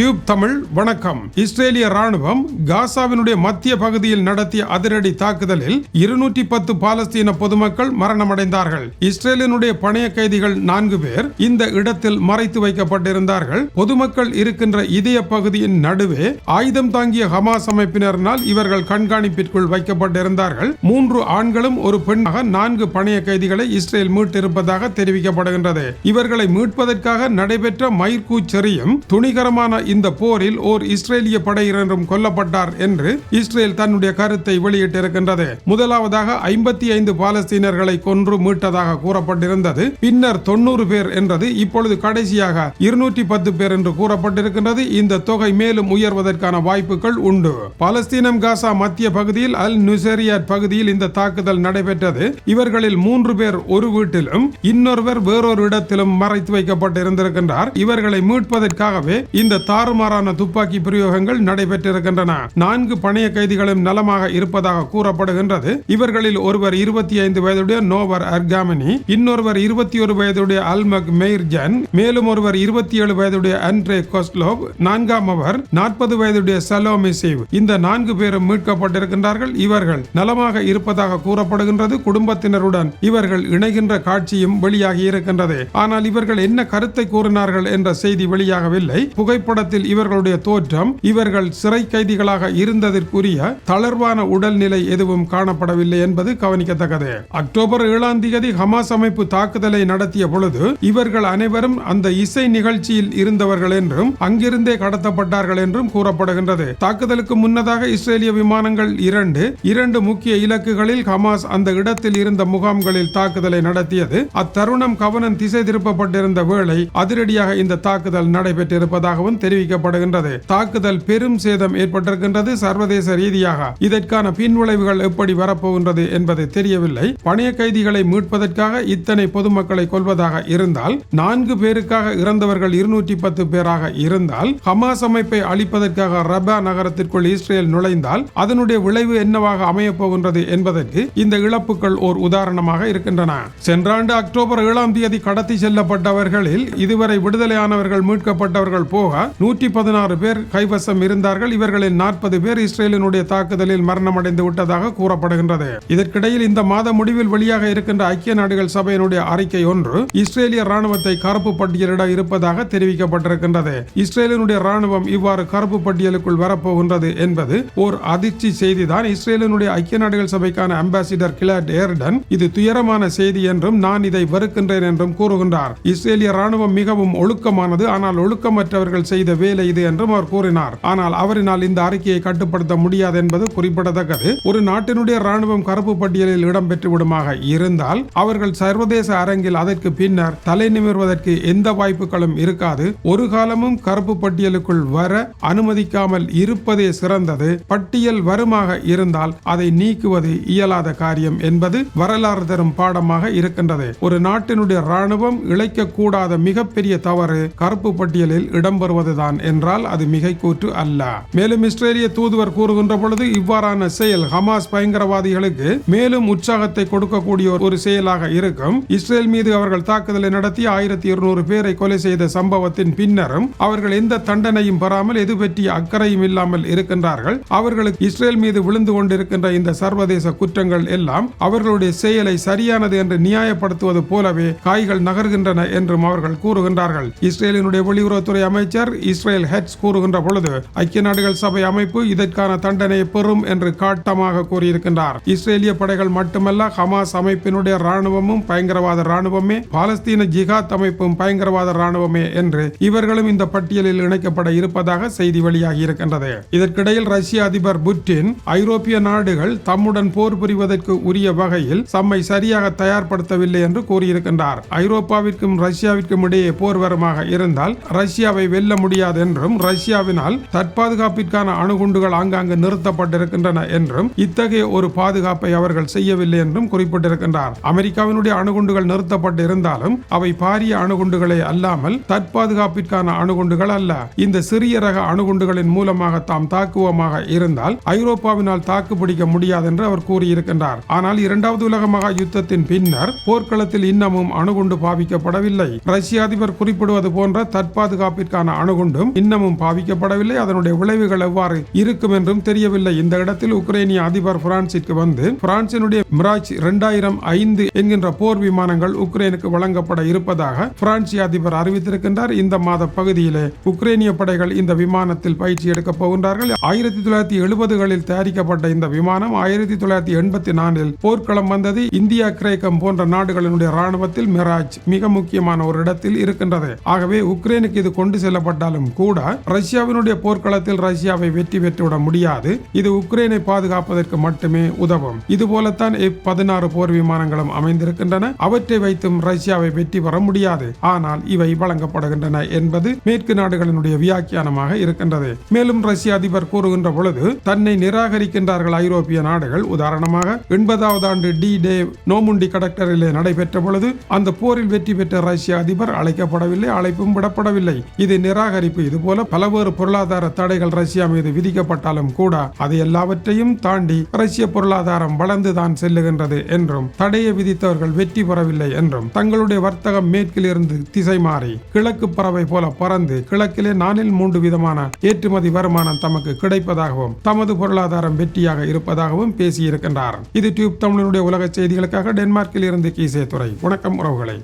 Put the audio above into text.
Tube Tamil வணக்கம். இஸ்ரேலிய ராணுவம் காசாவினுடைய மத்திய பகுதியில் நடத்திய அதிரடி தாக்குதலில் இருநூற்றி பத்து பாலஸ்தீன பொதுமக்கள் மரணமடைந்தார்கள். இஸ்ரேலினுடைய பணைய கைதிகள் நான்கு பேர் இந்த இடத்தில் மறைத்து வைக்கப்பட்டிருந்தார்கள். பொதுமக்கள் இருக்கின்ற இதய பகுதியின் நடுவே ஆயுதம் தாங்கிய ஹமாஸ் அமைப்பினரினால் இவர்கள் கண்காணிப்பிற்குள் வைக்கப்பட்டிருந்தார்கள். மூன்று ஆண்களும் ஒரு பெண்ணாக நான்கு பணைய கைதிகளை இஸ்ரேல் மீட்டிருப்பதாக தெரிவிக்கப்படுகின்றது. இவர்களை மீட்பதற்காக நடைபெற்ற மயிர்கூச்செறியும் துணிகரமான இந்த போரில் ஓர் இஸ்ரேலிய படையினரும் கொல்லப்பட்டார் என்று இஸ்ரேல் தன்னுடைய கருத்தை வெளியிட்டிருக்கின்றது. முதலாவதாக ஐம்பத்தி ஐந்து பாலஸ்தீனர்களை கொன்று மீட்டதாக கூறப்பட்டிருந்தது. பின்னர் தொண்ணூறு பேர் என்றது இப்பொழுது கடைசியாக இருநூற்றி பத்து பேர் என்று கூறப்பட்டிருக்கின்றது. இந்த தொகை மேலும் உயர்வதற்கான வாய்ப்புகள் உண்டு. பாலஸ்தீனம் காசா மத்திய பகுதியில் அல் நுசேரியாட் பகுதியில் இந்த தாக்குதல் நடைபெற்றது. இவர்களில் மூன்று பேர் ஒரு வீட்டிலும் இன்னொருவர் வேறொரு இடத்திலும் மறைத்து வைக்கப்பட்டிருந்திருக்கின்றார். இவர்களை மீட்பதற்காகவே இந்த தாறுமாறான துப்பாக்கி பிரயோகங்கள் நடைபெற்றிருக்கின்றன. நான்கு பணைய கைதிகளும் நலமாக இருப்பதாக கூறப்படுகின்றது. இவர்களில் ஒருவர் இருபத்தி ஐந்து வயதுடைய நோவர் அர்காமினி இன்னொருவர் இருபத்தி ஒரு வயதுடைய அல்மக் மெய்ர்ஜன் மேலும் ஒருவர் இருபத்தி ஏழு வயதுடைய அண்ட்ரே கொஸ்லோவ் நான்காம் அவர் நாற்பது வயதுடைய சலோமிசிவ் இந்த நான்கு பேரும் மீட்கப்பட்டிருக்கின்றார்கள். இவர்கள் நலமாக இருப்பதாக கூறப்படுகின்றது. குடும்பத்தினருடன் இவர்கள் இணைகின்ற காட்சியும் வெளியாகி இருக்கின்றது. ஆனால் இவர்கள் என்ன கருத்தை கூறினார்கள் என்ற செய்தி வெளியாகவில்லை. புகைப்பட படத்தில் இவர்களுடைய தோற்றம் இவர்கள் சிறை கைதிகளாக இருந்ததற்குரிய தளர்வான உடல்நிலை எதுவும் காணப்படவில்லை என்பது கவனிக்கத்தக்கது. அக்டோபர் ஏழாம் தேதி ஹமாஸ் அமைப்பு தாக்குதலை நடத்திய பொழுது இவர்கள் அனைவரும் அந்த இசை நிகழ்ச்சியில் இருந்தவர்கள் என்றும் அங்கிருந்தே கடத்தப்பட்டார்கள் என்றும் கூறப்படுகின்றது. தாக்குதலுக்கு முன்னதாக இஸ்ரேலிய விமானங்கள் இரண்டு இரண்டு முக்கிய இலக்குகளில் ஹமாஸ் அந்த இடத்தில் இருந்த முகாம்களில் தாக்குதலை நடத்தியது. அத்தருணம் கவனம் திசை திருப்பப்பட்டிருந்த வேளை அதிரடியாக இந்த தாக்குதல் நடைபெற்றிருப்பதாகவும் தெரிவிக்கப்படுகின்றது. தாக்குதல் பெரும் சேதம் ஏற்பட்டிருக்கின்றது சர்வதேச ரீதியாக. இதற்கான பின்விளைவுகள் எப்படி வரப்போகின்றது என்பது தெரியவில்லை. பணைய கைதிகளை மீட்பதற்காக இத்தனை பொதுமக்களை கொள்வதாக இருந்தால் நான்கு பேருக்காக இறந்தவர்கள் இருநூற்றி பத்து பேராக இருந்தால் ஹமாஸ் அமைப்பை அழிப்பதற்காக ரபா நகரத்திற்குள் இஸ்ரேல் நுழைந்தால் அதனுடைய விளைவு என்னவாக அமையப் போகின்றது என்பதற்கு இந்த இழப்புகள் ஓர் உதாரணமாக இருக்கின்றன. சென்ற ஆண்டு அக்டோபர் ஏழாம் தேதி கடத்தி செல்லப்பட்டவர்களில் இதுவரை விடுதலையானவர்கள் மீட்கப்பட்டவர்கள் போக நூற்றி பதினாறு பேர் கைவசம் இருந்தார்கள். இவர்களில் நாற்பது பேர் இஸ்ரேலினுடைய தாக்குதலில் மரணமடைந்து விட்டதாக கூறப்படுகின்றது. இதற்கிடையில் இந்த மாத முடிவில் வெளியாக இருக்கின்ற ஐக்கிய நாடுகள் சபையினுடைய அறிக்கை ஒன்று இஸ்ரேலிய ராணுவத்தை கருப்பு பட்டியலிட இருப்பதாக தெரிவிக்கப்பட்டிருக்கின்றது. இஸ்ரேலினுடைய ராணுவம் இவ்வாறு கருப்பு பட்டியலுக்குள் வரப்போகின்றது என்பது ஓர் அதிர்ச்சி செய்திதான். இஸ்ரேலினுடைய ஐக்கிய நாடுகள் சபைக்கான அம்பாசிடர் கிளாட் ஏர்டன் இது துயரமான செய்தி என்றும் நான் இதை வெறுக்கின்றேன் என்றும் கூறுகின்றார். இஸ்ரேலிய ராணுவம் மிகவும் ஒழுக்கமானது. ஆனால் ஒழுக்கமற்றவர்கள் செய்த வேலை இது என்றும் அவர் கூறினார். ஆனால் அவரினால் இந்த அறிக்கையை கட்டுப்படுத்த முடியாது என்பது குறிப்பிடத்தக்கது. ஒரு நாட்டினுடைய ராணுவம் கருப்பு பட்டியலில் இடம்பெற்று விடுமாக இருந்தால் அவர்கள் சர்வதேச அரங்கில் அதற்கு பின்னர் தலை நிமிர்வதற்கு எந்த வாய்ப்புகளும் இருக்காது. ஒரு காலமும் கருப்பு பட்டியலுக்குள் வர அனுமதிக்காமல் இருப்பதே சிறந்தது. பட்டியல் வருமாக இருந்தால் அதை நீக்குவது இயலாத காரியம் என்பது வரலாறு தரும் பாடமாக இருக்கின்றது. ஒரு நாட்டினுடைய ராணுவம் இழைக்கக்கூடாத மிகப்பெரிய தவறு கருப்பு பட்டியலில் இடம்பெறுவதுதான். என்றால் அது மிகை கூற்று அல்ல. மேலும் இஸ்ரேலிய தூதுவர் கூறுகின்ற பொழுது இவ்வாறான செயல் ஹமாஸ் பயங்கரவாதிகளுக்கு மேலும் உற்சாகத்தை கொடுக்கக்கூடிய ஒரு செயலாக இருக்கும். இஸ்ரேல் மீது அவர்கள் தாக்குதலை நடத்தி ஆயிரத்தி இருநூறு பேரை கொலை செய்த சம்பவத்தின் பின்னரும் அவர்கள் எந்த தண்டனையும் பெறாமல் எது பற்றிய அக்கறையும் இல்லாமல் இருக்கின்றார்கள். அவர்களுக்கு இஸ்ரேல் மீது விழுந்து கொண்டிருக்கின்ற இந்த சர்வதேச குற்றங்கள் எல்லாம் அவர்களுடைய செயலை சரியானது என்று நியாயப்படுத்துவது போலவே காய்கள் நகர்கின்றன என்றும் அவர்கள் கூறுகின்றார்கள். இஸ்ரேலினுடைய வெளியுறவுத்துறை அமைச்சர் இஸ்ரேல் ஹெட்ஸ் கூறுகின்ற பொழுது ஐக்கிய நாடுகள் சபை அமைப்பு இதற்கான தண்டனை பெறும் என்று காட்டமாக கூறியிருக்கின்றார். இஸ்ரேலிய படைகள் மட்டுமல்ல ஹமாஸ் அமைப்பினுடைய ராணுவமும் பயங்கரவாத ராணுவமே பாலஸ்தீன ஜிகாத் அமைப்பும் பயங்கரவாத ராணுவமே என்று இவர்களும் இந்த பட்டியலில் இணைக்கப்பட இருப்பதாக செய்தி வெளியாகி இருக்கின்றது இதற்கிடையில் ரஷ்ய அதிபர் புட்டின் ஐரோப்பிய நாடுகள் தம்முடன் போர் புரிவதற்கு உரிய வகையில் தம்மை சரியாக தயார்படுத்தவில்லை என்று கூறியிருக்கின்றார். ஐரோப்பாவிற்கும் ரஷ்யாவிற்கும் இடையே போர் வருமாக இருந்தால் ரஷ்யாவை வெல்ல முடியும் முடியாது என்றும் ரஷ்யாவினால் தற்பாதுகாப்பிற்கான அணுகுண்டுகள் ஆங்காங்கு நிறுத்தப்பட்டிருக்கின்றன என்றும் இத்தகைய ஒரு பாதுகாப்பை அவர்கள் செய்யவில்லை என்றும் குறிப்பிட்டிருக்கின்றார். அமெரிக்காவினுடைய அணுகுண்டுகள் நிறுத்தப்பட்டு இருந்தாலும் அவை பாரிய அணுகுண்டுகளே அல்லாமல் தற்பாதுகாப்பிற்கான அணுகுண்டுகள் அல்ல. இந்த சிறிய ரக அணுகுண்டுகளின் மூலமாக தாம் தாக்குவோமாக இருந்தால் ஐரோப்பாவினால் தாக்குப்பிடிக்க முடியாது என்று அவர் கூறியிருக்கின்றார். ஆனால் இரண்டாவது உலக மகா யுத்தத்தின் பின்னர் போர்க்களத்தில் இன்னமும் அணுகுண்டு பாவிக்கப்படவில்லை. ரஷ்ய அதிபர் குறிப்பிடுவது போன்ற தற்பாதுகாப்பிற்கான அணுகுண்டு கொண்டும் இன்னமும் பாவிக்கப்படவில்லை. அதனுடைய விளைவுகள் எவ்வாறு இருக்கும் என்றும் தெரியவில்லை. இந்த இடத்தில் உக்ரைனிய அதிபர் பிரான்சிற்கு வந்து பிரான்சினுடைய மிராஜ் இரண்டாயிரம் ஐந்து என்கின்ற போர் விமானங்கள் உக்ரைனுக்கு வழங்கப்பட இருப்பதாக பிரான்சிய அதிபர் அறிவித்திருக்கின்றார். இந்த மாத பகுதியிலே உக்ரைனிய படைகள் இந்த விமானத்தில் பயிற்சி எடுக்கப் போகின்றார்கள். ஆயிரத்தி தொள்ளாயிரத்தி எழுபதுகளில் தயாரிக்கப்பட்ட இந்த விமானம் ஆயிரத்தி தொள்ளாயிரத்தி எண்பத்தி நாலில் போர்க்களம் வந்தது. இந்தியா கிரேக்கம் போன்ற நாடுகளினுடைய ராணுவத்தில் மிராஜ் மிக முக்கியமான ஒரு இடத்தில் இருக்கின்றது. ஆகவே உக்ரைனுக்கு இது கொண்டு இருந்தாலும் கூட ரஷ்யாவினுடைய போர்க்களத்தில் ரஷ்யாவை வெற்றி பெற்றுவிட முடியாது. இது உக்ரைனை பாதுகாப்பதற்கு மட்டுமே உதவும். இது போலத்தான் எஃப் பதினாறு போர் விமானங்களும் அமைந்திருக்கின்றன. அவற்றை வைத்தும் ரஷ்யாவை வெற்றி பெற முடியாது. ஆனால் இவை வழங்கப்படுகின்றன என்பது மேற்கு நாடுகளினுடைய வியாக்கியானமாக இருக்கின்றது. மேலும் ரஷ்ய அதிபர் கூறுகின்ற பொழுது தன்னை நிராகரிக்கின்றார்கள் ஐரோப்பிய நாடுகள். உதாரணமாக எண்பதாவது ஆண்டு டி டே நோமுண்டி கடற்கரையிலே நடைபெற்ற பொழுது அந்த போரில் வெற்றி பெற்ற ரஷ்ய அதிபர் அழைக்கப்படவில்லை அழைப்பும் விடப்படவில்லை. இது நிராகரிப்பு இதுபோல பலவேறு பொருளாதார தடைகள் ரஷ்யா மீது விதிக்கப்பட்டாலும் கூட அது எல்லாவற்றையும் தாண்டி ரஷ்ய பொருளாதாரம் வளர்ந்துதான் செல்லுகின்றது என்றும் தடையை விதித்தவர்கள் வெற்றி பெறவில்லை என்றும் தங்களுடைய வர்த்தகம் மேற்கிலிருந்து திசை மாறி கிழக்கு பறவை போல பறந்து கிழக்கிலே நானில் மூன்று விதமான ஏற்றுமதி வருமானம் தமக்கு கிடைப்பதாகவும் தமது பொருளாதாரம் வெற்றியாக இருப்பதாகவும் பேசியிருக்கின்றார். இது டியூப் தமிழனுடைய உலக செய்திகளுக்காக டென்மார்க்கில் இருந்து கீசே துறை வணக்கம் உறவுகளை.